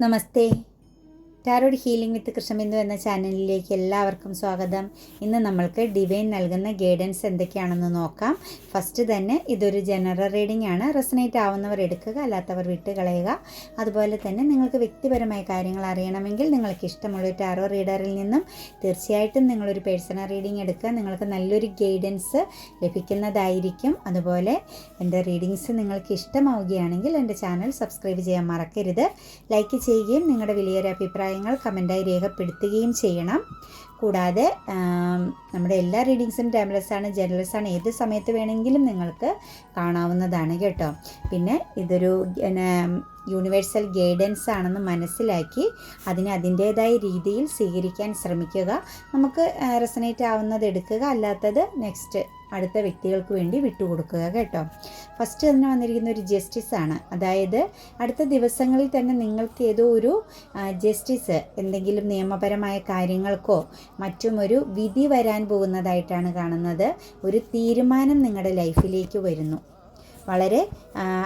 Namaste. Tarot healing with Krishnabindu എന്ന ചാനലിലേക്ക് എല്ലാവർക്കും സ്വാഗതം. ഇന്ന് നമ്മൾക്ക് ഡിവൈൻ നൽകുന്ന ഗൈഡൻസ് എന്തൊക്കെയാണെന്ന് നോക്കാം. ഫസ്റ്റ് തന്നെ ഇതൊരു ജനറൽ റീഡിംഗ് ആണ്. റെസനേറ്റ് ആവുന്നവർ എടുക്കുക അല്ലാത്തവർ വിട്ട് കളയുക അതുപോലെ തന്നെ നിങ്ങൾക്ക് വ്യക്തിപരമായ കാര്യങ്ങൾ അറിയണമെങ്കിൽ നിങ്ങൾക്ക് ഇഷ്ടമുള്ള ഒരു ടാറോ റീഡറിൽ നിന്നും തീർച്ചയായിട്ടും നിങ്ങളൊരു പേഴ്സണൽ റീഡിംഗ് എടുക്കുക. നിങ്ങൾക്ക് നല്ലൊരു ഗൈഡൻസ് ലഭിക്കുന്നതായിരിക്കും. അതുപോലെ എന്റെ റീഡിങ്സ് നിങ്ങൾക്ക് ഇഷ്ടമാവുകയാണെങ്കിൽ എന്റെ ചാനൽ സബ്സ്ക്രൈബ് ചെയ്യാൻ മറക്കരുത്. ലൈക്ക് ചെയ്യുകയും നിങ്ങളുടെ വലിയൊരു അഭിപ്രായങ്ങൾ കമന്റായി രേഖപ്പെടുത്തുകയും ചെയ്യണം. കൂടാതെ നമ്മുടെ എല്ലാ റീഡിങ്സും ടൈംലെസ് ആണ് ജനറൽസ് ആണ്. ഏത് സമയത്ത് വേണമെങ്കിലും നിങ്ങൾക്ക് കാണാവുന്നതാണ് കേട്ടോ. പിന്നെ ഇതൊരു യൂണിവേഴ്സൽ ഗൈഡൻസ് ആണെന്ന് മനസ്സിലാക്കി അതിനെ അതിന്റേതായ രീതിയിൽ സ്വീകരിക്കാൻ ശ്രമിക്കുക. നമുക്ക് റെസനേറ്റ് ആവുന്നത് എടുക്കുക. അല്ലാത്തത് നെക്സ്റ്റ് അടുത്ത വ്യക്തികൾക്ക് വേണ്ടി വിട്ടുകൊടുക്കുക കേട്ടോ. ഫസ്റ്റ് തന്നെ വന്നിരിക്കുന്ന ഒരു ജസ്റ്റിസ് ആണ്. അതായത് അടുത്ത ദിവസങ്ങളിൽ തന്നെ നിങ്ങൾക്ക് ഏതോ ഒരു ജസ്റ്റിസ് എന്തെങ്കിലും നിയമപരമായ കാര്യങ്ങൾക്കോ ഒരു വിധി വരാൻ പോകുന്നതായിട്ടാണ് കാണുന്നത്. ഒരു തീരുമാനം നിങ്ങളുടെ ലൈഫിലേക്ക് വരുന്നു. വളരെ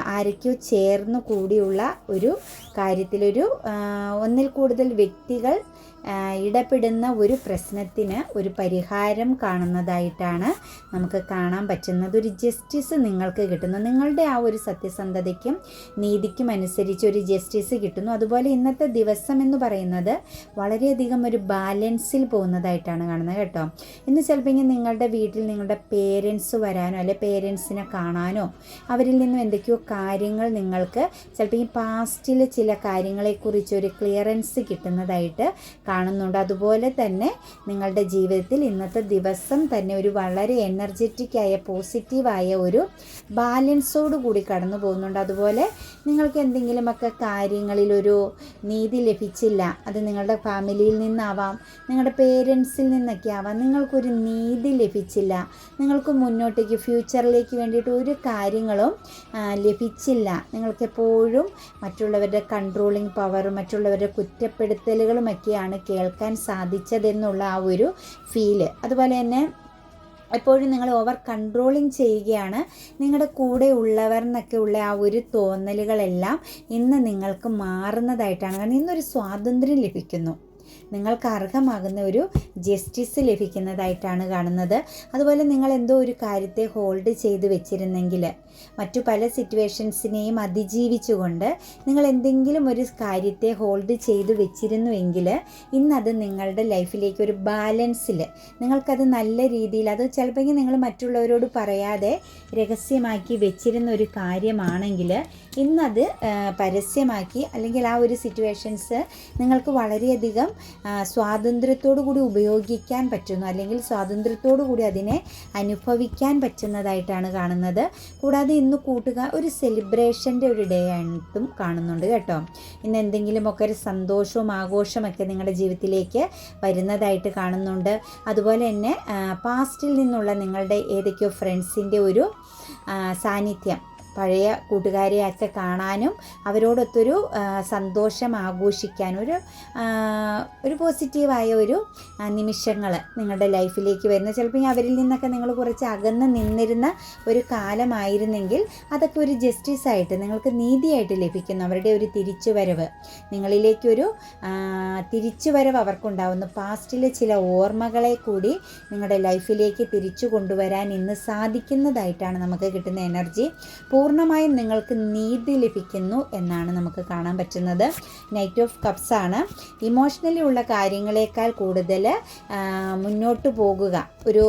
ആരൊക്കെയോ ചേർന്ന് കൂടിയുള്ള ഒരു കാര്യത്തിലൊരു ഒന്നിൽ കൂടുതൽ വ്യക്തികൾ ഇടപെടുന്ന ഒരു പ്രശ്നത്തിന് ഒരു പരിഹാരം കാണുന്നതായിട്ടാണ് നമുക്ക് കാണാൻ പറ്റുന്നത്. ഒരു ജസ്റ്റിസ് നിങ്ങൾക്ക് കിട്ടുന്നു. നിങ്ങളുടെ ആ ഒരു സത്യസന്ധതയ്ക്കും നീതിക്കും അനുസരിച്ച് ഒരു ജസ്റ്റിസ് കിട്ടുന്നു. അതുപോലെ ഇന്നത്തെ ദിവസം എന്ന് പറയുന്നത് വളരെയധികം ഒരു ബാലൻസിൽ പോകുന്നതായിട്ടാണ് കാണുന്നത് കേട്ടോ. ഇന്ന് ചിലപ്പോൾ നിങ്ങളുടെ വീട്ടിൽ നിങ്ങളുടെ പേരൻസ് വരാനോ അല്ലെ പേരൻസിനെ കാണാനോ അവരിൽ നിന്നും എന്തൊക്കെയോ കാര്യങ്ങൾ നിങ്ങൾക്ക് ചിലപ്പോൾ ഈ പാസ്റ്റിൽ ചില കാര്യങ്ങളെക്കുറിച്ച് ഒരു ക്ലിയറൻസ് കിട്ടുന്നതായിട്ട് കാണുന്നുണ്ട്. അതുപോലെ തന്നെ നിങ്ങളുടെ ജീവിതത്തിൽ ഇന്നത്തെ ദിവസം തന്നെ ഒരു വളരെ എനർജറ്റിക്കായ പോസിറ്റീവായ ഒരു ബാലൻസോട് കൂടി കടന്നു പോകുന്നുണ്ട്. അതുപോലെ നിങ്ങൾക്ക് എന്തെങ്കിലുമൊക്കെ കാര്യങ്ങളിലൊരു നീതി ലഭിച്ചില്ല അത് നിങ്ങളുടെ ഫാമിലിയിൽ നിന്നാവാം നിങ്ങളുടെ പേരൻസിൽ നിന്നൊക്കെ ആവാം നിങ്ങൾക്കൊരു നീതി ലഭിച്ചില്ല നിങ്ങൾക്ക് മുന്നോട്ടേക്ക് ഫ്യൂച്ചറിലേക്ക് വേണ്ടിയിട്ട് ഒരു കാര്യങ്ങളും ലഭിച്ചില്ല. നിങ്ങൾക്കെപ്പോഴും മറ്റുള്ളവരുടെ കൺട്രോളിങ് പവറും മറ്റുള്ളവരുടെ കുറ്റപ്പെടുത്തലുകളുമൊക്കെയാണ് കേൾക്കാൻ സാധിച്ചതെന്നുള്ള ആ ഒരു ഫീൽ അതുപോലെ തന്നെ എപ്പോഴും നിങ്ങൾ ഓവർ കൺട്രോളിങ് ചെയ്യുകയാണ്. നിങ്ങളുടെ കൂടെ ഉള്ളവർ എന്നൊക്കെ ഉള്ള ആ ഒരു തോന്നലുകളെല്ലാം ഇന്ന് നിങ്ങൾക്ക് മാറുന്നതായിട്ടാണ്. കാരണം ഇന്നൊരു സ്വാതന്ത്ര്യം ലഭിക്കുന്നു. നിങ്ങൾക്ക് അർഹമാകുന്ന ഒരു ജസ്റ്റിസ് ലഭിക്കുന്നതായിട്ടാണ് കാണുന്നത്. അതുപോലെ നിങ്ങൾ എന്തോ ഒരു കാര്യത്തെ ഹോൾഡ് ചെയ്ത് വെച്ചിരുന്നെങ്കിൽ മറ്റു പല സിറ്റുവേഷൻസിനെയും അതിജീവിച്ചുകൊണ്ട് നിങ്ങൾ എന്തെങ്കിലും ഒരു കാര്യത്തെ ഹോൾഡ് ചെയ്ത് വെച്ചിരുന്നുവെങ്കിൽ ഇന്നത് നിങ്ങളുടെ ലൈഫിലേക്ക് ഒരു ബാലൻസിൽ നിങ്ങൾക്കത് നല്ല രീതിയിൽ അത് ചിലപ്പോൾ നിങ്ങൾ മറ്റുള്ളവരോട് പറയാതെ രഹസ്യമാക്കി വെച്ചിരുന്ന ഒരു കാര്യമാണെങ്കിൽ ഇന്നത് പരസ്യമാക്കി അല്ലെങ്കിൽ ആ ഒരു സിറ്റുവേഷൻസ് നിങ്ങൾക്ക് വളരെയധികം സ്വാതന്ത്ര്യത്തോടു കൂടി ഉപയോഗിക്കാൻ പറ്റുന്നു അല്ലെങ്കിൽ സ്വാതന്ത്ര്യത്തോടു കൂടി അതിനെ അനുഭവിക്കാൻ പറ്റുന്നതായിട്ടാണ് കാണുന്നത്. കൂടാതെ ഇന്ന് കൂട്ടുക ഒരു സെലിബ്രേഷന്റെ ഒരു ഡേ ആയിട്ടും കാണുന്നുണ്ട് കേട്ടോ. ഇന്ന് എന്തെങ്കിലുമൊക്കെ ഒരു സന്തോഷവും ആഘോഷമൊക്കെ നിങ്ങളുടെ ജീവിതത്തിലേക്ക് വരുന്നതായിട്ട് കാണുന്നുണ്ട്. അതുപോലെ തന്നെ പാസ്റ്റിൽ നിന്നുള്ള നിങ്ങളുടെ ഏതൊക്കെയോ ഫ്രണ്ട്സിന്റെ ഒരു സാന്നിധ്യം. പഴയ കൂട്ടുകാരെയൊക്കെ കാണാനും അവരോടൊത്തൊരു സന്തോഷം ആഘോഷിക്കാനും ഒരു ഒരു പോസിറ്റീവായ ഒരു നിമിഷങ്ങൾ നിങ്ങളുടെ ലൈഫിലേക്ക് വരുന്ന. ചിലപ്പോൾ അവരിൽ നിന്നൊക്കെ നിങ്ങൾ കുറച്ച് അകന്ന് നിന്നിരുന്ന ഒരു കാലമായിരുന്നെങ്കിൽ അതൊക്കെ ഒരു ജസ്റ്റിസ് ആയിട്ട് നിങ്ങൾക്ക് നീതിയായിട്ട് ലഭിക്കുന്നു. അവരുടെ ഒരു തിരിച്ചുവരവ് നിങ്ങളിലേക്കൊരു തിരിച്ചുവരവ് അവർക്കുണ്ടാവുന്നു. പാസ്റ്റിലെ ചില ഓർമ്മകളെ കൂടി നിങ്ങളുടെ ലൈഫിലേക്ക് തിരിച്ചു കൊണ്ടുവരാൻ ഇന്ന് സാധിക്കുന്നതായിട്ടാണ് നമുക്ക് കിട്ടുന്ന എനർജി പൂർണമായും നിങ്ങൾക്ക് നീതി ലഭിക്കുന്നു എന്നാണ് നമുക്ക് കാണാൻ പറ്റുന്നത്. നൈറ്റ് ഓഫ് കപ്സ് ആണ്. ഇമോഷണലി ഉള്ള കാര്യങ്ങളെക്കാൾ കൂടുതൽ മുന്നോട്ട് പോകുക. ഒരു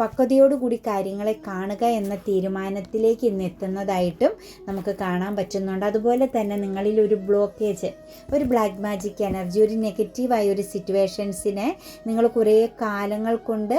പക്വതയോടുകൂടി കാര്യങ്ങളെ കാണുക എന്ന തീരുമാനത്തിലേക്ക് ഇന്ന് എത്തുന്നതായിട്ടും നമുക്ക് കാണാൻ പറ്റുന്നുണ്ട്. അതുപോലെ തന്നെ നിങ്ങളിൽ ഒരു ബ്ലോക്കേജ് ഒരു ബ്ലാക്ക് മാജിക് എനർജി ഒരു നെഗറ്റീവായ ഒരു സിറ്റുവേഷൻസിനെ നിങ്ങൾ കുറേ കാലങ്ങൾ കൊണ്ട്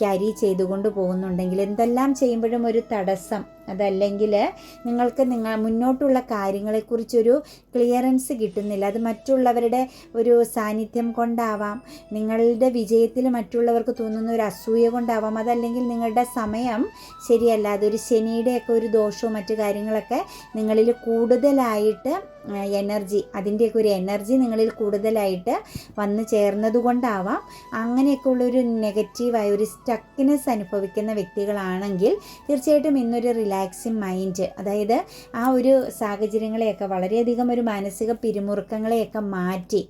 ക്യാരി ചെയ്തുകൊണ്ട് പോകുന്നുണ്ടെങ്കിൽ എന്തെല്ലാം ചെയ്യുമ്പോഴും ഒരു തടസ്സം അതല്ലെങ്കിൽ നിങ്ങൾക്ക് നിങ്ങൾ മുന്നോട്ടുള്ള കാര്യങ്ങളെക്കുറിച്ചൊരു ക്ലിയറൻസ് കിട്ടുന്നില്ല. അത് മറ്റുള്ളവരുടെ ഒരു സാന്നിധ്യം കൊണ്ടാവാം. നിങ്ങളുടെ വിജയത്തിൽ മറ്റുള്ളവർക്ക് തോന്നുന്ന ഒരു അസൂയ കൊണ്ടാവാം. അതല്ലെങ്കിൽ നിങ്ങളുടെ സമയം ശരിയല്ല. അതൊരു ശനിയുടെയൊക്കെ ഒരു ദോഷവും മറ്റു കാര്യങ്ങളൊക്കെ നിങ്ങളിൽ കൂടുതലായിട്ട് എനർജി. അതിന്റെയൊക്കെ ഒരു എനർജി നിങ്ങളിൽ കൂടുതലായിട്ട് വന്നു ചേർന്നത് കൊണ്ടാവാം അങ്ങനെയൊക്കെ ഉള്ളൊരു നെഗറ്റീവായ ഒരു സ്റ്റക്കിനെസ് അനുഭവിക്കുന്ന വ്യക്തികളാണെങ്കിൽ തീർച്ചയായിട്ടും ഇന്നൊരു റിലാക്സിങ് മൈൻഡ് അതായത് ആ ഒരു സാഹചര്യങ്ങളെയൊക്കെ വളരെയധികം ഒരു മാനസിക പിരിമുറുക്കങ്ങളെയൊക്കെ മാറ്റി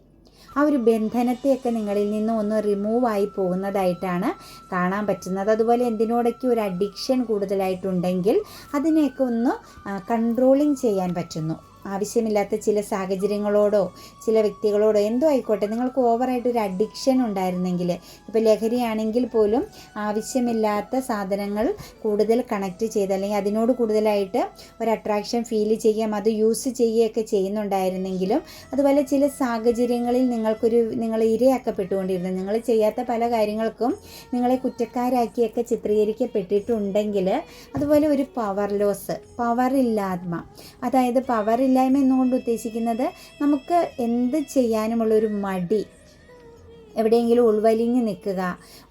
ആ ഒരു ബന്ധനത്തെയൊക്കെ നിങ്ങളിൽ നിന്ന് ഒന്ന് റിമൂവ് ആയി പോകുന്നതായിട്ടാണ് കാണാൻ പറ്റുന്നത്. അതുപോലെ എന്തിനോടൊക്കെ ഒരു അഡിക്ഷൻ കൂടുതലായിട്ടുണ്ടെങ്കിൽ അതിനെയൊക്കെ ഒന്ന് കൺട്രോളിങ് ചെയ്യാൻ പറ്റുന്നു. ആവശ്യമില്ലാത്ത ചില സാഹചര്യങ്ങളോടോ ചില വ്യക്തികളോടോ എന്തോ ആയിക്കോട്ടെ നിങ്ങൾക്ക് ഓവറായിട്ട് ഒരു അഡിക്ഷൻ ഉണ്ടായിരുന്നെങ്കിൽ ഇപ്പോൾ ലഹരിയാണെങ്കിൽ പോലും ആവശ്യമില്ലാത്ത സാധനങ്ങൾ കൂടുതൽ കണക്ട് ചെയ്ത് അല്ലെങ്കിൽ അതിനോട് കൂടുതലായിട്ട് ഒരു അട്രാക്ഷൻ ഫീൽ ചെയ്യാം അത് യൂസ് ചെയ്യുകയൊക്കെ ചെയ്യുന്നുണ്ടായിരുന്നെങ്കിലും അതുപോലെ ചില സാഹചര്യങ്ങളിൽ നിങ്ങൾക്കൊരു നിങ്ങൾ ഇരയാക്കപ്പെട്ടുകൊണ്ടിരുന്നു. നിങ്ങൾ ചെയ്യാത്ത പല കാര്യങ്ങൾക്കും നിങ്ങളെ കുറ്റക്കാരാക്കിയൊക്കെ ചിത്രീകരിക്കപ്പെട്ടിട്ടുണ്ടെങ്കിൽ അതുപോലെ ഒരു പവർ ലോസ് പവർ ഇല്ലായ്മ. അതായത് പവർ ഇല്ലായ്മ എന്നുകൊണ്ട് ഉദ്ദേശിക്കുന്നത് നമുക്ക് എന്ത് ചെയ്യാനുമുള്ളൊരു മടി. എവിടെയെങ്കിലും ഉൾവലിഞ്ഞു നിൽക്കുക.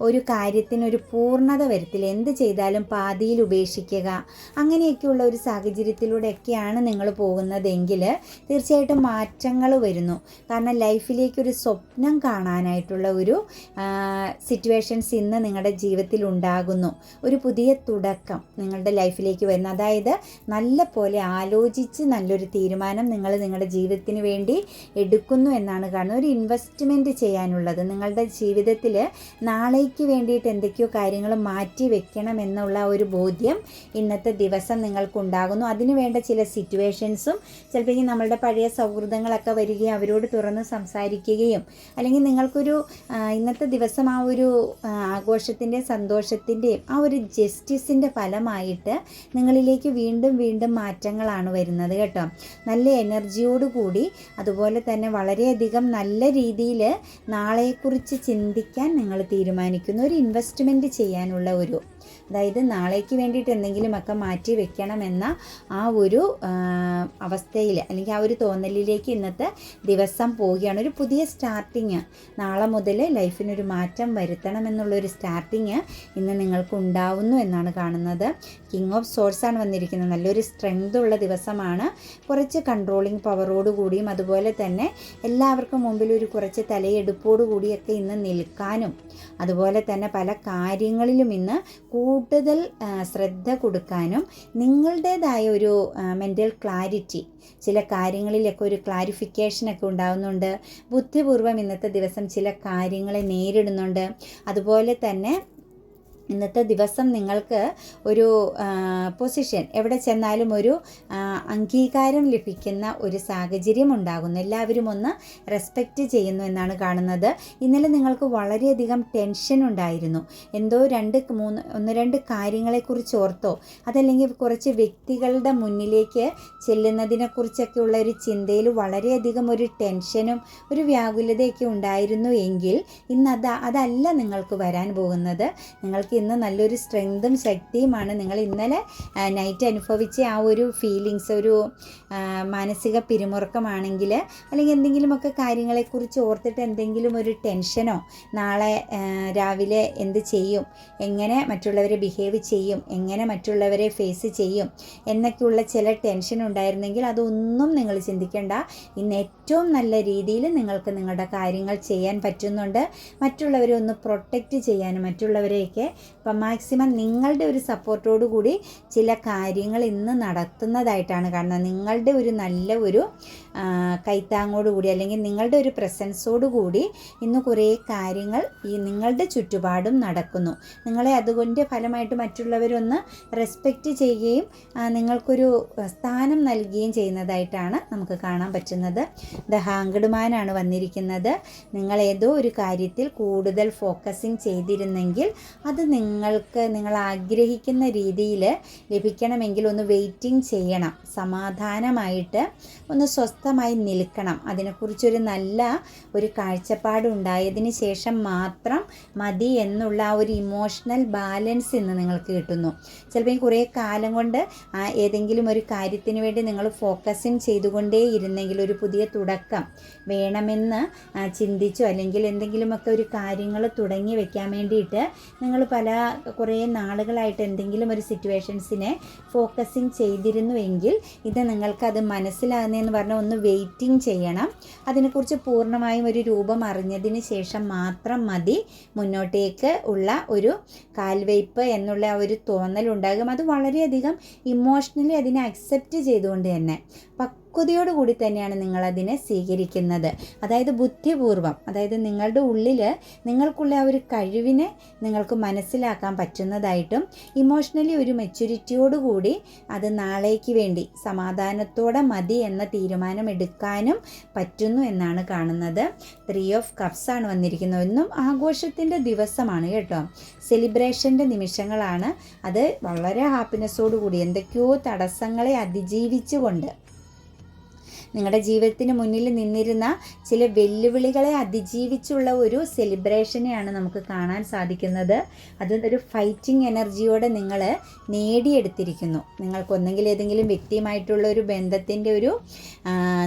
ഒരു കാര്യത്തിനൊരു പൂർണത വരത്തില്ല. എന്ത് ചെയ്താലും പാതിയിൽ ഉപേക്ഷിക്കുക. അങ്ങനെയൊക്കെയുള്ള ഒരു സാഹചര്യത്തിലൂടെയൊക്കെയാണ് നിങ്ങൾ പോകുന്നതെങ്കിൽ തീർച്ചയായിട്ടും മാറ്റങ്ങൾ വരുന്നു. കാരണം ലൈഫിലേക്ക് ഒരു സ്വപ്നം കാണാനായിട്ടുള്ള ഒരു സിറ്റുവേഷൻസ് ഇന്ന് നിങ്ങളുടെ ജീവിതത്തിൽ ഉണ്ടാകുന്നു. ഒരു പുതിയ തുടക്കം നിങ്ങളുടെ ലൈഫിലേക്ക് വരുന്നു. അതായത് നല്ല പോലെ ആലോചിച്ച് നല്ലൊരു തീരുമാനം നിങ്ങൾ നിങ്ങളുടെ ജീവിതത്തിന് വേണ്ടി എടുക്കുന്നു എന്നാണ് കാണുന്നത്. ഒരു ഇൻവെസ്റ്റ്മെന്റ് ചെയ്യാനുള്ളത്. നിങ്ങളുടെ ജീവിതത്തിൽ നാളേക്ക് വേണ്ടിയിട്ട് എന്തൊക്കെയോ കാര്യങ്ങൾ മാറ്റി വെക്കണം എന്നുള്ള ഒരു ബോധ്യം ഇന്നത്തെ ദിവസം നിങ്ങൾക്കുണ്ടാകുന്നു. അതിന് വേണ്ട ചില സിറ്റുവേഷൻസും ചിലപ്പോൾ നമ്മളുടെ പഴയ സൗഹൃദങ്ങളൊക്കെ വരികയും അവരോട് തുറന്ന് സംസാരിക്കുകയും അല്ലെങ്കിൽ നിങ്ങൾക്കൊരു ഇന്നത്തെ ദിവസം ആ ഒരു ആഘോഷത്തിന്റെ സന്തോഷത്തിന്റെയും ആ ഒരു ജസ്റ്റിസിന്റെ ഫലമായിട്ട് നിങ്ങളിലേക്ക് വീണ്ടും വീണ്ടും മാറ്റങ്ങളാണ് വരുന്നത് കേട്ടോ. നല്ല എനർജിയോടുകൂടി അതുപോലെ തന്നെ വളരെയധികം നല്ല രീതിയിൽ നാളെക്കുറിച്ച് ചിന്തിക്കാൻ നിങ്ങൾ തീരുമാനിക്കുന്ന. ഒരു ഇൻവെസ്റ്റ്മെന്റ് ചെയ്യാനുള്ള ഒരു അതായത് നാളേക്ക് വേണ്ടിയിട്ട് എന്തെങ്കിലുമൊക്കെ മാറ്റി വെക്കണമെന്ന ആ ഒരു അവസ്ഥയിൽ അല്ലെങ്കിൽ ആ ഒരു തോന്നലിലേക്ക് ഇന്നത്തെ ദിവസം പോവുകയാണ്. ഒരു പുതിയ സ്റ്റാർട്ടിങ് നാളെ മുതൽ ലൈഫിനൊരു മാറ്റം വരുത്തണം വരുത്തണമെന്നുള്ളൊരു സ്റ്റാർട്ടിങ് ഇന്ന് നിങ്ങൾക്ക് ഉണ്ടാവുന്നു എന്നാണ് കാണുന്നത്. കിങ് ഓഫ് സോഴ്സ് ആണ് വന്നിരിക്കുന്നത്. നല്ലൊരു സ്ട്രെങ്ത് ഉള്ള ദിവസമാണ്. കുറച്ച് കൺട്രോളിങ് പവറോട് കൂടിയും അതുപോലെ തന്നെ എല്ലാവർക്കും മുമ്പിൽ ഒരു കുറച്ച് തലയെടുപ്പോടു കൂടിയൊക്കെ ഇന്ന് നിൽക്കാനും അതുപോലെ തന്നെ പല കാര്യങ്ങളിലും ഇന്ന് കൂടുതൽ ശ്രദ്ധ കൊടുക്കാനും നിങ്ങളുടേതായ ഒരു മെന്റൽ ക്ലാരിറ്റി ചില കാര്യങ്ങളിലൊക്കെ ഒരു ക്ലാരിഫിക്കേഷനൊക്കെ ഉണ്ടാകുന്നുണ്ട് ബുദ്ധിപൂർവം ഇന്നത്തെ ദിവസം ചില കാര്യങ്ങളെ നേരിടുന്നുണ്ട്. അതുപോലെ തന്നെ ഇന്നത്തെ ദിവസം നിങ്ങൾക്ക് ഒരു പൊസിഷൻ എവിടെ ചെന്നാലും ഒരു അംഗീകാരം ലഭിക്കുന്ന ഒരു സാഹചര്യം ഉണ്ടാകുന്നു. എല്ലാവരും ഒന്ന് റെസ്പെക്റ്റ് ചെയ്യുന്നു എന്നാണ് കാണുന്നത്. ഇന്നലെ നിങ്ങൾക്ക് വളരെയധികം ടെൻഷൻ ഉണ്ടായിരുന്നു. എന്തോ രണ്ട് മൂന്ന് ഒന്ന് രണ്ട് കാര്യങ്ങളെക്കുറിച്ച് ഓർത്തോ അതല്ലെങ്കിൽ കുറച്ച് വ്യക്തികളുടെ മുന്നിലേക്ക് ചെല്ലുന്നതിനെക്കുറിച്ചൊക്കെ ഉള്ള ഒരു ചിന്തയിൽ വളരെയധികം ഒരു ടെൻഷനും ഒരു വ്യാകുലതയൊക്കെ ഉണ്ടായിരുന്നു എങ്കിൽ ഇന്ന് അതല്ല നിങ്ങൾക്ക് വരാൻ പോകുന്നത്. നിങ്ങൾക്ക് ഇന്ന് നല്ലൊരു സ്ട്രെങ്തും ശക്തിയുമാണ്. നിങ്ങൾ ഇന്നലെ നൈറ്റ് അനുഭവിച്ച ആ ഒരു ഫീലിങ്സ് ഒരു മാനസിക പിരിമുറുക്കമാണെങ്കിൽ അല്ലെങ്കിൽ എന്തെങ്കിലുമൊക്കെ കാര്യങ്ങളെക്കുറിച്ച് ഓർത്തിട്ട് എന്തെങ്കിലും ഒരു ടെൻഷനോ നാളെ രാവിലെ എന്ത് ചെയ്യും? എങ്ങനെ മറ്റുള്ളവരെ ബിഹേവ് ചെയ്യും? എങ്ങനെ മറ്റുള്ളവരെ ഫേസ് ചെയ്യും? എന്നൊക്കെയുള്ള ചില ടെൻഷൻ ഉണ്ടായിരുന്നെങ്കിൽ അതൊന്നും നിങ്ങൾ ചിന്തിക്കേണ്ട. ഇന്ന് ഏറ്റവും നല്ല രീതിയിൽ നിങ്ങൾക്ക് നിങ്ങളുടെ കാര്യങ്ങൾ ചെയ്യാൻ പറ്റുന്നുണ്ട്. മറ്റുള്ളവരെ ഒന്ന് പ്രൊട്ടക്റ്റ് ചെയ്യാനും മറ്റുള്ളവരെയൊക്കെ അപ്പം മാക്സിമം നിങ്ങളുടെ ഒരു സപ്പോർട്ടോടു കൂടി ചില കാര്യങ്ങൾ ഇന്ന് നടത്തുന്നതായിട്ടാണ് കാണുന്നത്. നിങ്ങളുടെ ഒരു നല്ല ഒരു കൈത്താങ്ങോട് കൂടി അല്ലെങ്കിൽ നിങ്ങളുടെ ഒരു പ്രസൻസോട് കൂടി ഇന്ന് കുറേ കാര്യങ്ങൾ ഈ നിങ്ങളുടെ ചുറ്റുപാടും നടക്കുന്നു. നിങ്ങളെ അതുകൊണ്ട് ഫലമായിട്ട് മറ്റുള്ളവരൊന്ന് റെസ്പെക്റ്റ് ചെയ്യുകയും നിങ്ങൾക്കൊരു സ്ഥാനം നൽകുകയും ചെയ്യുന്നതായിട്ടാണ് നമുക്ക് കാണാൻ പറ്റുന്നത്. ദ ഹാങ്കഡ്മാനാണ് വന്നിരിക്കുന്നത്. നിങ്ങൾ ഏതോ ഒരു കാര്യത്തിൽ കൂടുതൽ ഫോക്കസിങ് ചെയ്തിരുന്നെങ്കിൽ അത് നിങ്ങൾക്ക് നിങ്ങൾ ആഗ്രഹിക്കുന്ന രീതിയിൽ ലഭിക്കണമെങ്കിൽ ഒന്ന് വെയിറ്റിംഗ് ചെയ്യണം. സമാധാനമായിട്ട് ഒന്ന് സ്വസ്ഥമായി നിൽക്കണം. അതിനെക്കുറിച്ചൊരു നല്ല ഒരു കാഴ്ചപ്പാട് ഉണ്ടായതിന് ശേഷം മാത്രം മതി എന്നുള്ള ആ ഒരു ഇമോഷണൽ ബാലൻസ് ഇന്ന് നിങ്ങൾക്ക് കിട്ടുന്നു. ചിലപ്പോൾ ഈ കുറേ കാലം കൊണ്ട് ഏതെങ്കിലും ഒരു കാര്യത്തിന് വേണ്ടി നിങ്ങൾ ഫോക്കസിങ് ചെയ്തുകൊണ്ടേ ഇരുന്നെങ്കിൽ ഒരു പുതിയ തുടക്കം വേണമെന്ന് ചിന്തിച്ചോ അല്ലെങ്കിൽ എന്തെങ്കിലുമൊക്കെ ഒരു കാര്യങ്ങൾ തുടങ്ങി വെക്കാൻ വേണ്ടിയിട്ട് നിങ്ങൾ പല കുറേ നാളുകളായിട്ട് എന്തെങ്കിലും ഒരു സിറ്റുവേഷൻസിനെ ഫോക്കസിങ് ചെയ്തിരുന്നുവെങ്കിൽ ഇത് നിങ്ങൾക്കത് മനസ്സിലാകുന്നതെന്ന് പറഞ്ഞാൽ ഒന്ന് വെയിറ്റിംഗ് ചെയ്യണം. അതിനെക്കുറിച്ച് പൂർണമായും ഒരു രൂപം അറിഞ്ഞതിന് ശേഷം മാത്രം മതി. മുന്നോട്ടേക്ക് ഉള്ള ഒരു കാൽവയ്പ് എന്നുള്ള ഒരു തോന്നലുണ്ടാകും. അത് വളരെയധികം ഇമോഷണലി അതിനെ അക്സെപ്റ്റ് ചെയ്തുകൊണ്ട് തന്നെ. പക്വതയോടുകൂടി തന്നെയാണ് നിങ്ങൾ അതിനെ സ്വീകരിക്കുന്നത്. അതായത് ബുദ്ധിപൂർവം അതായത് നിങ്ങളുടെ ഉള്ളിൽ നിങ്ങൾക്കുള്ള ആ ഒരു കഴിവിനെ നിങ്ങൾക്ക് മനസ്സിലാക്കാൻ പറ്റുന്നതായിട്ടും ഇമോഷണലി ഒരു മെച്യൂരിറ്റിയോടുകൂടി അത് നാളേക്ക് വേണ്ടി സമാധാനത്തോടെ മതി എന്ന തീരുമാനം എടുക്കാനും പറ്റുന്നു എന്നാണ് കാണുന്നത്. ത്രീ ഓഫ് കപ്സ് ആണ് വന്നിരിക്കുന്നത്. ഒന്നും ആഘോഷത്തിന്റെ ദിവസമാണ് കേട്ടോ. സെലിബ്രേഷന്റെ നിമിഷങ്ങളാണ്. അത് വളരെ ഹാപ്പിനെസ്സോടുകൂടി എന്തൊക്കെയോ തടസ്സങ്ങളെ അതിജീവിച്ചുകൊണ്ട് നിങ്ങളുടെ ജീവിതത്തിന് മുന്നിൽ നിന്നിരുന്ന ചില വെല്ലുവിളികളെ അതിജീവിച്ചുള്ള ഒരു സെലിബ്രേഷനെയാണ് നമുക്ക് കാണാൻ സാധിക്കുന്നത്. അത് ഒരു ഫൈറ്റിംഗ് എനർജിയോടെ നിങ്ങൾ നേടിയെടുത്തിരിക്കുന്നു. നിങ്ങൾക്ക് ഒന്നെങ്കിൽ ഏതെങ്കിലും വ്യക്തിയുമായിട്ടുള്ള ഒരു ബന്ധത്തിന്റെ ഒരു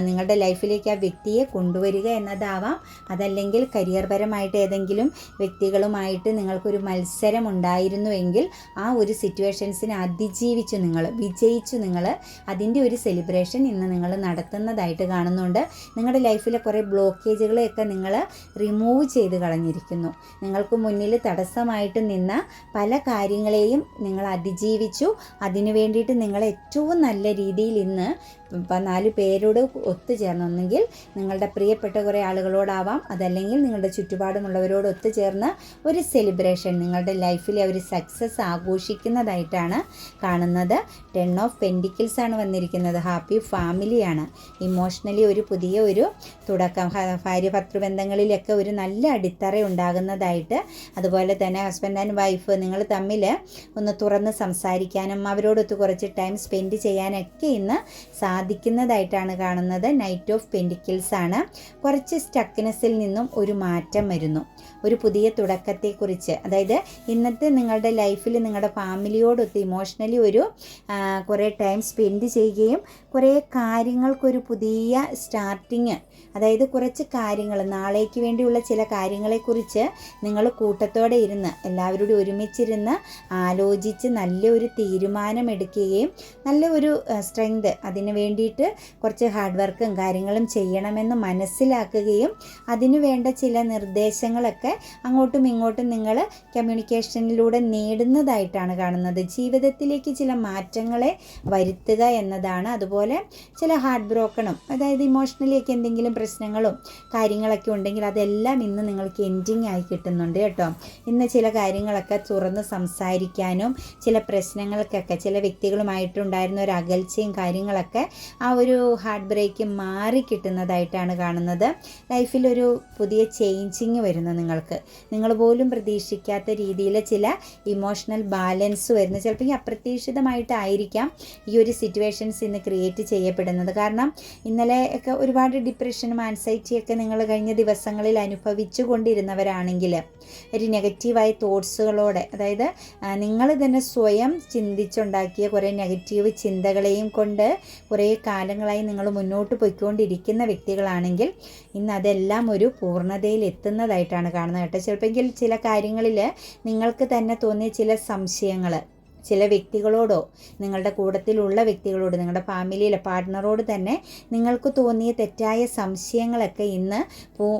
നിങ്ങളുടെ ലൈഫിലേക്ക് ആ വ്യക്തിയെ കൊണ്ടുവരിക എന്നതാവാം. അതല്ലെങ്കിൽ കരിയർപരമായിട്ട് ഏതെങ്കിലും വ്യക്തികളുമായിട്ട് നിങ്ങൾക്കൊരു മത്സരം ഉണ്ടായിരുന്നുവെങ്കിൽ ആ ഒരു സിറ്റുവേഷൻസിനെ അതിജീവിച്ചു നിങ്ങൾ വിജയിച്ചു നിങ്ങൾ അതിന്റെ ഒരു സെലിബ്രേഷൻ ഇന്ന് നിങ്ങൾ നടത്തുന്നതായിട്ട് കാണുന്നുണ്ട്. നിങ്ങളുടെ ലൈഫിലെ കുറേ ബ്ലോക്കേജുകളെയൊക്കെ നിങ്ങൾ റിമൂവ് ചെയ്ത് കളഞ്ഞിരിക്കുന്നു. നിങ്ങൾക്ക് മുന്നിൽ തടസ്സമായിട്ട് നിന്ന പല കാര്യങ്ങളെയും നിങ്ങൾ അതിജീവിച്ചു. അതിനു വേണ്ടിയിട്ട് നിങ്ങൾ ഏറ്റവും നല്ല രീതിയിൽ ഇന്ന് നാല് പേരോട് ഒത്തുചേർന്നൊന്നെങ്കിൽ നിങ്ങളുടെ പ്രിയപ്പെട്ട കുറേ ആളുകളോടാവാം. അതല്ലെങ്കിൽ നിങ്ങളുടെ ചുറ്റുപാടുമുള്ളവരോട് ഒത്തുചേർന്ന് ഒരു സെലിബ്രേഷൻ നിങ്ങളുടെ ലൈഫിലെ ഒരു സക്സസ് ആഘോഷിക്കുന്നതായിട്ടാണ് കാണുന്നത്. ടെൺ ഓഫ് പെൻഡിക്കിൾസ് ആണ് വന്നിരിക്കുന്നത്. ഹാപ്പി ഫാമിലിയാണ് ഇമോഷണലി ഒരു പുതിയ ഒരു തുടക്കം. ഭാര്യ ഭർത്തൃബന്ധങ്ങളിലൊക്കെ ഒരു നല്ല അടിത്തറ ഉണ്ടാകുന്നതായിട്ട് അതുപോലെ തന്നെ ഹസ്ബൻഡ് ആൻഡ് വൈഫ് നിങ്ങൾ തമ്മിൽ ഒന്ന് തുറന്ന് സംസാരിക്കാനും അവരോടൊത്ത് കുറച്ച് ടൈം സ്പെൻഡ് ചെയ്യാനൊക്കെ ഇന്ന് സാ സാധിക്കുന്നതായിട്ടാണ് കാണുന്നത്. നൈറ്റ് ഓഫ് പെൻഡിക്കിൾസ് ആണ്. കുറച്ച് സ്റ്റക്നെസ്സിൽ നിന്നും ഒരു മാറ്റം വരുന്നു. ഒരു പുതിയ തുടക്കത്തെക്കുറിച്ച്. അതായത് ഇന്നത്തെ നിങ്ങളുടെ ലൈഫിൽ നിങ്ങളുടെ ഫാമിലിയോടൊത്ത് ഇമോഷണലി ഒരു കുറേ ടൈം സ്പെൻഡ് ചെയ്യുകയും കുറേ കാര്യങ്ങൾക്കൊരു പുതിയ സ്റ്റാർട്ടിങ് അതായത് കുറച്ച് കാര്യങ്ങൾ നാളേക്ക് വേണ്ടിയുള്ള ചില കാര്യങ്ങളെക്കുറിച്ച് നിങ്ങൾ കൂട്ടത്തോടെ ഇരുന്ന് എല്ലാവരോടും ഒരുമിച്ചിരുന്ന് ആലോചിച്ച് നല്ലൊരു തീരുമാനമെടുക്കുകയും നല്ല ഒരു സ്ട്രെങ്ത് അതിന് വേണ്ടിയിട്ട് കുറച്ച് ഹാർഡ് വർക്കും കാര്യങ്ങളും ചെയ്യണമെന്ന് മനസ്സിലാക്കുകയും അതിനു വേണ്ട ചില നിർദ്ദേശങ്ങളൊക്കെ അങ്ങോട്ടും ഇങ്ങോട്ടും നിങ്ങൾ കമ്മ്യൂണിക്കേഷനിലൂടെ നേടുന്നതായിട്ടാണ് കാണുന്നത്. ജീവിതത്തിലേക്ക് ചില മാറ്റങ്ങളെ വരുത്തുക എന്നതാണ്. അതുപോലെ ചില ഹാർട്ട് ബ്രോക്കണും അതായത് ഇമോഷണലിയൊക്കെ എന്തെങ്കിലും പ്രശ്നങ്ങളും കാര്യങ്ങളൊക്കെ ഉണ്ടെങ്കിൽ അതെല്ലാം ഇന്ന് നിങ്ങൾക്ക് എൻഡിങ് ആയി കിട്ടുന്നുണ്ട് കേട്ടോ. ഇന്ന് ചില കാര്യങ്ങളൊക്കെ തുറന്ന് സംസാരിക്കാനും ചില പ്രശ്നങ്ങൾക്കൊക്കെ ചില വ്യക്തികളുമായിട്ടുണ്ടായിരുന്ന ഒരു അകൽച്ചയും കാര്യങ്ങളൊക്കെ ആ ഒരു ഹാർട്ട് ബ്രേക്ക് മാറി കിട്ടുന്നതായിട്ടാണ് കാണുന്നത്. ലൈഫിലൊരു പുതിയ ചേഞ്ചിങ് വരുന്നു നിങ്ങൾക്ക്. നിങ്ങൾ പോലും പ്രതീക്ഷിക്കാത്ത രീതിയിൽ ചില ഇമോഷണൽ ബാലൻസ് വരുന്നത് ചിലപ്പോൾ ഈ അപ്രതീക്ഷിതമായിട്ടായിരിക്കാം ഈ ഒരു സിറ്റുവേഷൻസ് ഇന്ന് ക്രിയേറ്റ് ചെയ്യപ്പെടുന്നത്. കാരണം ഇന്നലെ ഒക്കെ ഒരുപാട് ഡിപ്രഷനും ആൻസൈറ്റിയൊക്കെ നിങ്ങൾ കഴിഞ്ഞ ദിവസങ്ങളിൽ അനുഭവിച്ചു കൊണ്ടിരുന്നവരാണെങ്കിൽ ഒരു നെഗറ്റീവായ തോട്ട്സുകളോടെ അതായത് നിങ്ങൾ തന്നെ സ്വയം ചിന്തിച്ചുണ്ടാക്കിയ കുറേ നെഗറ്റീവ് ചിന്തകളെയും കൊണ്ട് കുറേ കാലങ്ങളായി നിങ്ങൾ മുന്നോട്ട് പോയിക്കൊണ്ടിരിക്കുന്ന വ്യക്തികളാണെങ്കിൽ ഇന്ന് അതെല്ലാം ഒരു പൂർണതയിൽ എത്തുന്നതായിട്ടാണ് കാണുന്നത്. കേട്ടോ. ചിലപ്പോൾ ചില കാര്യങ്ങളിൽ നിങ്ങൾക്ക് തന്നെ തോന്നിയ ചില സംശയങ്ങൾ ചില വ്യക്തികളോടോ നിങ്ങളുടെ കൂട്ടത്തിലുള്ള വ്യക്തികളോട് നിങ്ങളുടെ ഫാമിലിയിലെ പാർട്ട്ണറോട് തന്നെ നിങ്ങൾക്ക് തോന്നിയ തെറ്റായ സംശയങ്ങളൊക്കെ ഇന്ന്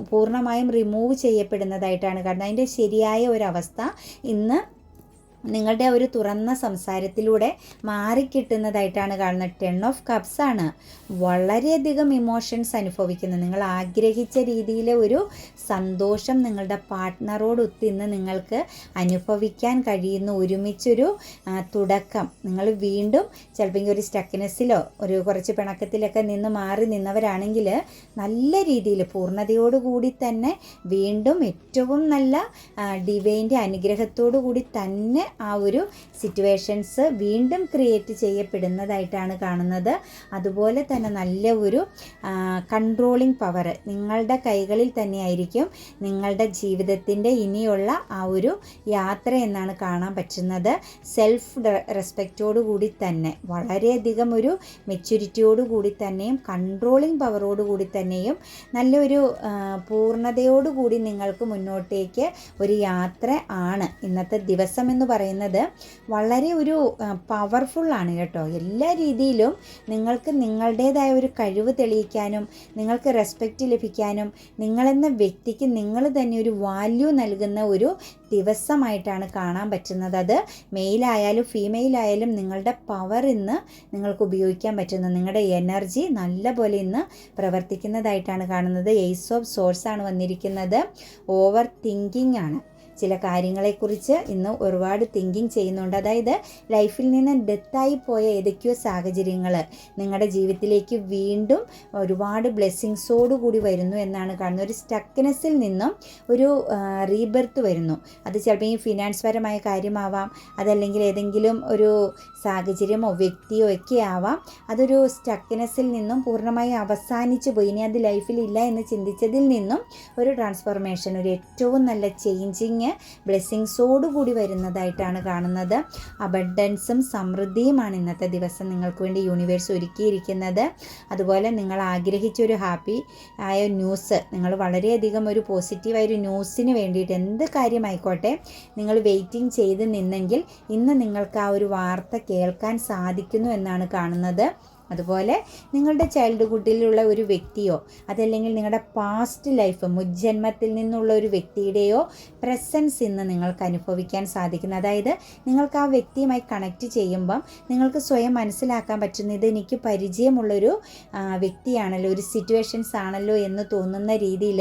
പൂർണമായും റിമൂവ് ചെയ്യപ്പെടുന്നതായിട്ടാണ് കാരണം അതിന്റെ ശരിയായ ഒരവസ്ഥ ഇന്ന് നിങ്ങളുടെ ഒരു തുറന്ന സംസാരത്തിലൂടെ മാറിക്കിട്ടുന്നതായിട്ടാണ് കാണുന്നത്. ടെൻ ഓഫ് കപ്സ് ആണ് വളരെയധികം ഇമോഷൻസ് അനുഭവിക്കുന്നത്. നിങ്ങൾ ആഗ്രഹിച്ച രീതിയിലെ ഒരു സന്തോഷം നിങ്ങളുടെ പാർട്ട്ണറോട് ഇന്ന് നിങ്ങൾക്ക് അനുഭവിക്കാൻ കഴിയുന്ന ഒരുമിച്ചൊരു തുടക്കം. നിങ്ങൾ വീണ്ടും ചിലപ്പോൾ ഒരു സ്റ്റക്നെസ്സിലോ ഒരു കുറച്ച് പിണക്കത്തിലൊക്കെ നിന്ന് മാറി നിന്നവരാണെങ്കിൽ നല്ല രീതിയിൽ പൂർണതയോടുകൂടി തന്നെ വീണ്ടും ഏറ്റവും നല്ല ഡിവൈന്റെ അനുഗ്രഹത്തോടു കൂടി തന്നെ ആ ഒരു സിറ്റുവേഷൻസ് വീണ്ടും ക്രിയേറ്റ് ചെയ്യപ്പെടുന്നതായിട്ടാണ് കാണുന്നത്. അതുപോലെ തന്നെ നല്ല ഒരു കൺട്രോളിങ് പവർ നിങ്ങളുടെ കൈകളിൽ തന്നെയായിരിക്കും നിങ്ങളുടെ ജീവിതത്തിന്റെ ഇനിയുള്ള ആ ഒരു യാത്ര എന്നാണ് കാണാൻ പറ്റുന്നത്. സെൽഫ് റെസ്പെക്റ്റോടു കൂടി തന്നെ വളരെയധികം ഒരു മെച്യൂരിറ്റിയോടു കൂടി തന്നെയും കൺട്രോളിങ് പവറോടു കൂടി തന്നെയും നല്ലൊരു പൂർണതയോടുകൂടി നിങ്ങൾക്ക് മുന്നോട്ടേക്ക് ഒരു യാത്ര ആണ് ഇന്നത്തെ ദിവസം എന്ന് പറയുന്നത്. പറയുന്നത് വളരെ ഒരു പവർഫുള്ളാണ് കേട്ടോ. എല്ലാ രീതിയിലും നിങ്ങൾക്ക് നിങ്ങളുടേതായ ഒരു കഴിവ് തെളിയിക്കാനും നിങ്ങൾക്ക് റെസ്പെക്റ്റ് ലഭിക്കാനും നിങ്ങളെന്ന വ്യക്തിക്ക് നിങ്ങൾ തന്നെ ഒരു വാല്യൂ നൽകുന്ന ഒരു ദിവസമായിട്ടാണ് കാണാൻ പറ്റുന്നത്. അത് മെയിലായാലും ഫീമെയിലായാലും നിങ്ങളുടെ പവർ ഇന്ന് നിങ്ങൾക്ക് ഉപയോഗിക്കാൻ പറ്റുന്നു. നിങ്ങളുടെ എനർജി നല്ലപോലെ ഇന്ന് പ്രവർത്തിക്കുന്നതായിട്ടാണ് കാണുന്നത്. എയ്സ് ഓഫ് സോഴ്സ് ആണ് വന്നിരിക്കുന്നത്. ഓവർ തിങ്കിങ് ആണ്. ചില കാര്യങ്ങളെക്കുറിച്ച് ഇന്ന് ഒരുപാട് തിങ്കിങ് ചെയ്യുന്നുണ്ട്. അതായത് ലൈഫിൽ നിന്ന് ഡെത്തായി പോയ ഏതൊക്കെയോ സാഹചര്യങ്ങൾ നിങ്ങളുടെ ജീവിതത്തിലേക്ക് വീണ്ടും ഒരുപാട് ബ്ലെസ്സിങ്സോടു കൂടി വരുന്നു എന്നാണ് കാണുന്നത്. ഒരു സ്റ്റക്നെസ്സിൽ നിന്നും ഒരു റീബർത്ത് വരുന്നു. അത് ചിലപ്പോൾ ഈ ഫിനാൻസ് പരമായ കാര്യമാവാം അതല്ലെങ്കിൽ ഏതെങ്കിലും ഒരു സാഹചര്യമോ വ്യക്തിയോ ഒക്കെ ആവാം. അതൊരു സ്റ്റക്നെസ്സിൽ നിന്നും പൂർണമായി അവസാനിച്ചു പോയി. ഇനി അത് ലൈഫിൽ ഇല്ല എന്ന് ചിന്തിച്ചതിൽ നിന്നും ഒരു ട്രാൻസ്ഫോർമേഷൻ ഒരു ഏറ്റവും നല്ല ചേഞ്ചിങ് ബ്ലെസ്സിങ്സോടുകൂടി വരുന്നതായിട്ടാണ് കാണുന്നത്. അബഡൻസും സമൃദ്ധിയുമാണ് ഇന്നത്തെ ദിവസം നിങ്ങൾക്ക് വേണ്ടി യൂണിവേഴ്സ് ഒരുക്കിയിരിക്കുന്നത്. അതുപോലെ നിങ്ങൾ ആഗ്രഹിച്ചൊരു ഹാപ്പി ആയ ന്യൂസ് നിങ്ങൾ വളരെയധികം ഒരു പോസിറ്റീവായ ഒരു ന്യൂസിന് വേണ്ടിയിട്ട് എന്ത് കാര്യമായിക്കോട്ടെ നിങ്ങൾ വെയിറ്റിംഗ് ചെയ്ത് നിന്നെങ്കിൽ ഇന്ന് നിങ്ങൾക്ക് ആ ഒരു വാർത്ത കേൾക്കാൻ സാധിക്കുന്നു എന്നാണ് കാണുന്നത്. അതുപോലെ നിങ്ങളുടെ ചൈൽഡ്ഹുഡിലുള്ള ഒരു വ്യക്തിയോ അതല്ലെങ്കിൽ നിങ്ങളുടെ പാസ്റ്റ് ലൈഫ് മുജ്ജന്മത്തിൽ നിന്നുള്ള ഒരു വ്യക്തിയുടെയോ പ്രസൻസ് ഇന്ന് നിങ്ങൾക്ക് അനുഭവിക്കാൻ സാധിക്കുന്നു. അതായത് നിങ്ങൾക്ക് ആ വ്യക്തിയുമായി കണക്റ്റ് ചെയ്യുമ്പം നിങ്ങൾക്ക് സ്വയം മനസ്സിലാക്കാൻ പറ്റുന്ന ഇത് എനിക്ക് പരിചയമുള്ളൊരു വ്യക്തിയാണല്ലോ ഒരു സിറ്റുവേഷൻസ് ആണല്ലോ എന്ന് തോന്നുന്ന രീതിയിൽ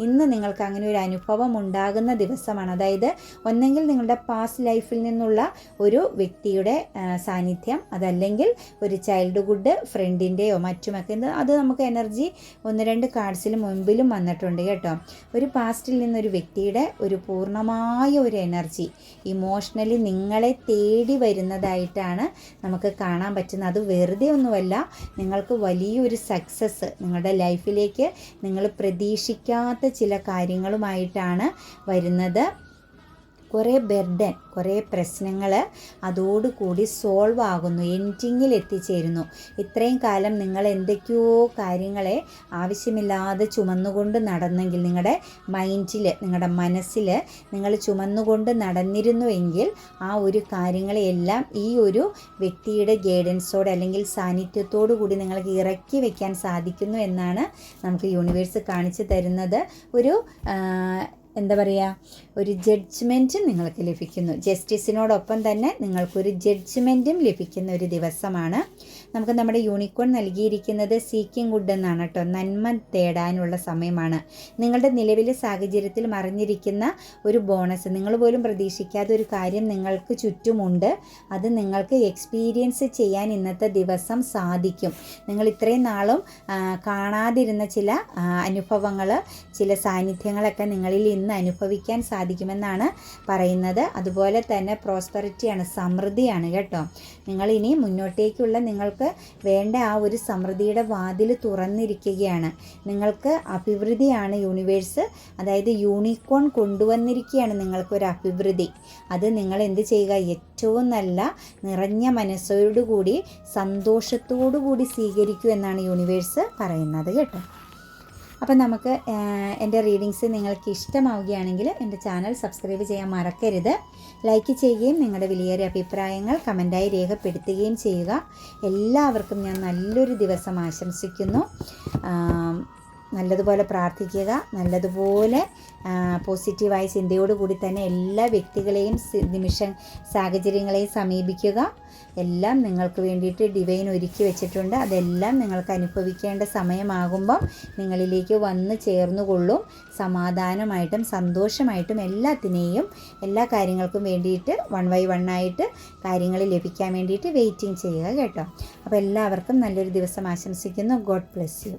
ഇന്ന് നിങ്ങൾക്ക് അങ്ങനെ ഒരു അനുഭവം ഉണ്ടാകുന്ന ദിവസമാണ്. അതായത് ഒന്നെങ്കിൽ നിങ്ങളുടെ പാസ്റ്റ് ലൈഫിൽ നിന്നുള്ള ഒരു വ്യക്തിയുടെ സാന്നിധ്യം അതല്ലെങ്കിൽ ഒരു ചൈൽഡ്ഹുഡ് ഫ്രണ്ടിന്റെയോ മറ്റുമൊക്കെ അത് നമുക്ക് എനർജി ഒന്ന് രണ്ട് കാർഡ്സിൽ മുൻപിലും വന്നിട്ടുണ്ട് കേട്ടോ. ഒരു പാസ്റ്റിൽ നിന്നൊരു വ്യക്തിയുടെ ഒരു പൂർണമായ ഒരു എനർജി ഇമോഷണലി നിങ്ങളെ തേടി വരുന്നതായിട്ടാണ് നമുക്ക് കാണാൻ പറ്റുന്നത്. അത് വെറുതെ ഒന്നുമല്ല നിങ്ങൾക്ക് വലിയൊരു സക്സസ് നിങ്ങളുടെ ലൈഫിലേക്ക് നിങ്ങൾ പ്രതീക്ഷിക്കാത്ത ചില കാര്യങ്ങളുമായിട്ടാണ് വരുന്നത്. കുറേ ബെർഡൻ കുറേ പ്രശ്നങ്ങൾ അതോടുകൂടി സോൾവ് ആകുന്നു എൻഡിങ്ങിൽ എത്തിച്ചേരുന്നു ഇത്രയും കാലം നിങ്ങൾ എന്തൊക്കെയോ കാര്യങ്ങളെ ആവശ്യമില്ലാതെ ചുമന്നുകൊണ്ട് നടന്നെങ്കിൽ നിങ്ങളുടെ മൈൻഡിൽ നിങ്ങളുടെ മനസ്സിൽ നിങ്ങൾ ചുമന്നുകൊണ്ട് നടന്നിരുന്നുവെങ്കിൽ ആ ഒരു കാര്യങ്ങളെയെല്ലാം ഈ ഒരു വ്യക്തിയുടെ ഗൈഡൻസോട് അല്ലെങ്കിൽ സാന്നിധ്യത്തോടു കൂടി നിങ്ങൾക്ക് ഇറക്കി വെക്കാൻ സാധിക്കുന്നു എന്നാണ് നമുക്ക് യൂണിവേഴ്സ് കാണിച്ചു തരുന്നത്. ഒരു എന്താ പറയുക ഒരു ജഡ്ജ്മെന്റും നിങ്ങൾക്ക് ലഭിക്കുന്നു. ജസ്റ്റിസിനോടൊപ്പം തന്നെ നിങ്ങൾക്കൊരു ജഡ്ജ്മെന്റും ലഭിക്കുന്ന ഒരു ദിവസമാണ് നമുക്ക് നമ്മുടെ യൂണിക്കോൺ നൽകിയിരിക്കുന്നത് സീക്കിംഗ് ഗുഡ് എന്നാണ് കേട്ടോ നന്മ തേടാനുള്ള സമയമാണ്. നിങ്ങളുടെ നിലവിലെ സാഹചര്യത്തിൽ മറിഞ്ഞിരിക്കുന്ന ഒരു ബോണസ് നിങ്ങൾ പോലും പ്രതീക്ഷിക്കാത്ത ഒരു കാര്യം നിങ്ങൾക്ക് ചുറ്റുമുണ്ട്. അത് നിങ്ങൾക്ക് എക്സ്പീരിയൻസ് ചെയ്യാൻ ഇന്നത്തെ ദിവസം സാധിക്കും. നിങ്ങൾ ഇത്രയും നാളും കാണാതിരുന്ന ചില അനുഭവങ്ങൾ ചില സാന്നിധ്യങ്ങളൊക്കെ നിങ്ങളിൽ ഇന്ന് അനുഭവിക്കാൻ സാധിക്കുമെന്നാണ് പറയുന്നത്. അതുപോലെ തന്നെ പ്രോസ്പെറിറ്റിയാണ് സമൃദ്ധിയാണ് കേട്ടോ. നിങ്ങൾ ഇനി മുന്നോട്ടേക്കുള്ള നിങ്ങൾക്ക് വേണ്ട ആ ഒരു സമൃദ്ധിയുടെ വാതിൽ തുറന്നിരിക്കുകയാണ്. നിങ്ങൾക്ക് അഭിവൃദ്ധിയാണ് യൂണിവേഴ്സ്. അതായത് യൂണിക്കോൺ കൊണ്ടുവന്നിരിക്കുകയാണ് നിങ്ങൾക്കൊരു അഭിവൃദ്ധി. അത് നിങ്ങൾ എന്ത് ചെയ്യുക? ഏറ്റവും നല്ല നിറഞ്ഞ മനസ്സോടുകൂടി സന്തോഷത്തോടു കൂടി സ്വീകരിക്കൂ എന്നാണ് യൂണിവേഴ്സ് പറയുന്നത് കേട്ടോ. അപ്പം നമുക്ക് എന്റെ റീഡിങ്സ് നിങ്ങൾക്ക് ഇഷ്ടമാവുകയാണെങ്കിൽ എന്റെ ചാനൽ സബ്സ്ക്രൈബ് ചെയ്യാൻ മറക്കരുത്. ലൈക്ക് ചെയ്യുകയും നിങ്ങളുടെ വിലയേറിയ അഭിപ്രായങ്ങൾ കമന്റായി രേഖപ്പെടുത്തുകയും ചെയ്യുക. എല്ലാവർക്കും ഞാൻ നല്ലൊരു ദിവസം ആശംസിക്കുന്നു. നല്ലതുപോലെ പ്രാർത്ഥിക്കുക നല്ലതുപോലെ പോസിറ്റീവായ ചിന്തയോടുകൂടി തന്നെ എല്ലാ വ്യക്തികളെയും നിമിഷ സാഹചര്യങ്ങളെയും സമീപിക്കുക. എല്ലാം നിങ്ങൾക്ക് വേണ്ടിയിട്ട് ഡിവൈൻ ഒരുക്കി വെച്ചിട്ടുണ്ട്. അതെല്ലാം നിങ്ങൾക്ക് അനുഭവിക്കേണ്ട സമയമാകുമ്പോൾ നിങ്ങളിലേക്ക് വന്ന് ചേർന്നുകൊള്ളും. സമാധാനമായിട്ടും സന്തോഷമായിട്ടും എല്ലാത്തിനെയും എല്ലാ കാര്യങ്ങൾക്കും വേണ്ടിയിട്ട് വൺ ബൈ വൺ ആയിട്ട് കാര്യങ്ങൾ ലഭിക്കാൻ വേണ്ടിയിട്ട് വെയിറ്റിംഗ് ചെയ്യുക കേട്ടോ. അപ്പോൾ എല്ലാവർക്കും നല്ലൊരു ദിവസം ആശംസിക്കുന്നു. God bless you